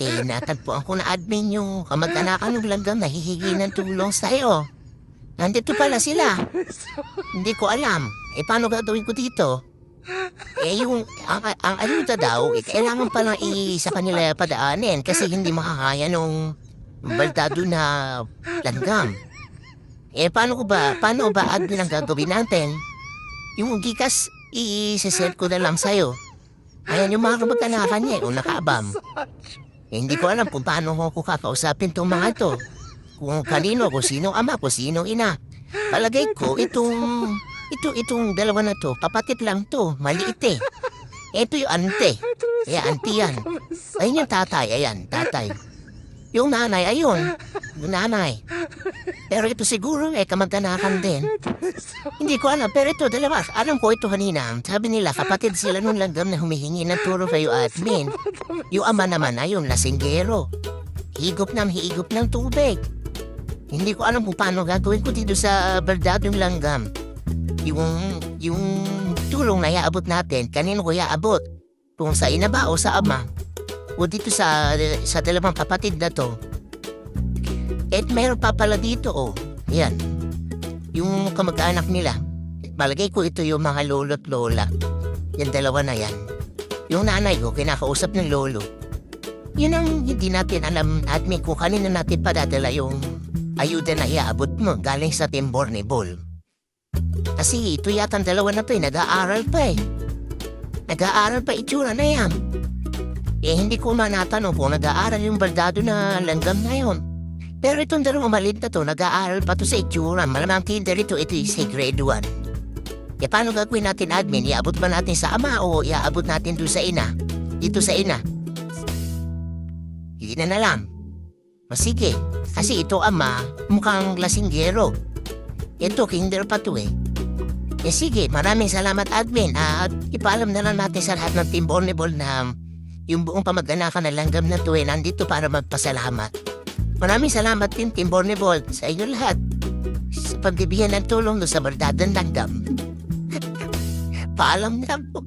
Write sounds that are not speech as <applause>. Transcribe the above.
eh, natagpuan ko na admin yung kamag-anakan ng langgam na hihingi ng tulong sa'yo. Nandito pala sila. Hindi ko alam. Eh, paano gagawin ko dito? Eh, yung, ang, ang ayuda daw, eh, kailangan palang i sa kanila padaanin kasi hindi makakaya nung baldado na langgam. Eh, paano ko ba, paano ba admin ang gagawin natin? Yung gikas, i-send ko na lang sa'yo. Ayan yung mga kamag-anakan niya, yung nakaabam. Eh, hindi ko alam kung paano ko kakausapin tong mga to. Kung kanino, kung sino ama, kung sino ina. Palagay ko, itong, ito, itong dalawa na to, kapatid lang to, maliit eh. Ito yung ante. Kaya ante yan. Ayun yung tatay, ayan, tatay. Yung nanay, ayun. Yung nanay. Pero ito siguro, eh, kamag-anakan din. Hindi ko alam, pero ito, dalawa. Alam ko ito kanina. Sabi nila, kapatid sila nung langgam na humihingi ng turo kayo admin. Yung ama naman ay yung lasinggero. Higop ng higop ng tubig. Hindi ko alam kung paano gagawin ko dito sa berdadong langgam. Yung, yung tulong na iaabot natin, kanino ko iaabot? Kung sa ina ba o sa ama? O dito sa, sa dalawang kapatid na to? At meron pa pala dito, oh. Yan. Yung kamag-anak nila. Malagay ko ito yung mga lolo't lola. Yan dalawa na yan. Yung nanay ko, kinakausap ng lolo. Yun ang hindi natin alam admin kung kanina natin padadala yung ayuda na iaabot mo galing sa Timbor ni Bull. Kasi ito yata ang dalawa na to eh, nag-aaral pa eh. Nag-aaral pa itsura na yan. Eh hindi ko man natanong kung nag-aaral yung baldado na langgam na yun. Pero itong dalawang maliit na to, nag-aaral pa to sa itsura. Malamang kinder ito, ito is grade 1. E paano gagawin natin admin? Iabot ba natin sa ama o iaabot natin doon sa ina? Dito sa ina. Hindi na nalam. O sige, kasi ito ama, mukhang lasinggero. Ito, kinder pa to eh. Eh sige, maraming salamat admin. At ipaalam na lang natin sa lahat ng Team Volleyball na yung buong pamag-anakan na langgam na to eh, nandito para magpasalamat. Maraming salamat din Team Volleyball sa inyo lahat sa pagbibigyan ng tulong doon sa berdadang langgam. <laughs> Paalam na po.